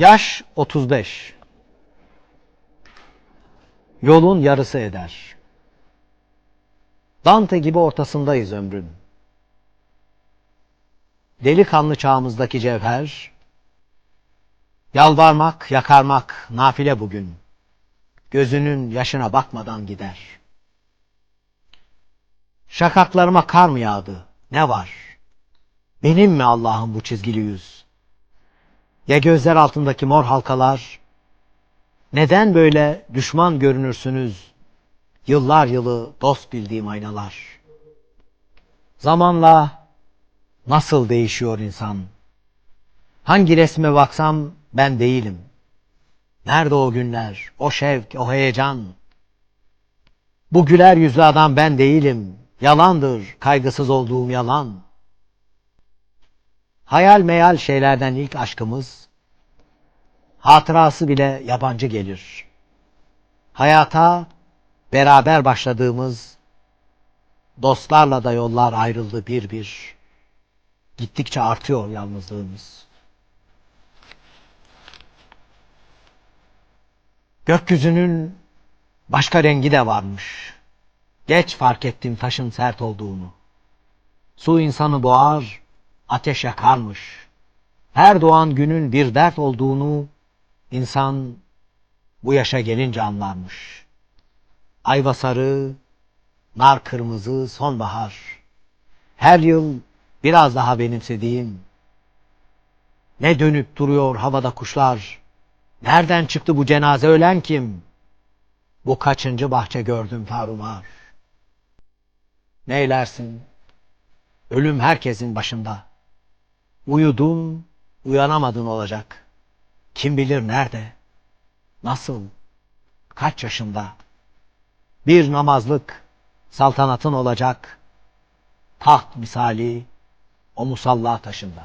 Yaş 35. Yolun yarısı eder. Dante gibi ortasındayız ömrün. Delikanlı çağımızdaki cevher, yalvarmak, yakarmak nafile bugün. Gözünün yaşına bakmadan gider. Şakaklarıma kar mı yağdı? Ne var? Benim mi Allah'ım bu çizgili yüz? Ya gözler altındaki mor halkalar? Neden böyle düşman görünürsünüz? Yıllar yılı dost bildiğim aynalar. Zamanla nasıl değişiyor insan? Hangi resme baksam ben değilim. Nerede o günler, o şevk, o heyecan? Bu güler yüzlü adam ben değilim. Yalandır kaygısız olduğum yalan. Hayal meyal şeylerden ilk aşkımız, hatırası bile yabancı gelir. Hayata beraber başladığımız, dostlarla da yollar ayrıldı bir bir. Gittikçe artıyor yalnızlığımız. Gökyüzünün başka rengi de varmış. Geç fark ettim taşın sert olduğunu. Su insanı boğar, ateş yakarmış. Her doğan günün bir dert olduğunu insan bu yaşa gelince anlarmış. Ayva sarı, nar kırmızı, sonbahar. Her yıl biraz daha benimsediğim. Ne dönüp duruyor havada kuşlar. Nereden çıktı bu cenaze ölen kim? Bu kaçıncı bahçe gördüm tarumar. Neylersin? Ölüm herkesin başında. Uyudun, uyanamadın olacak. Kim bilir nerede? Nasıl? Kaç yaşında? Bir namazlık saltanatın olacak. Taht misali o musalla taşında.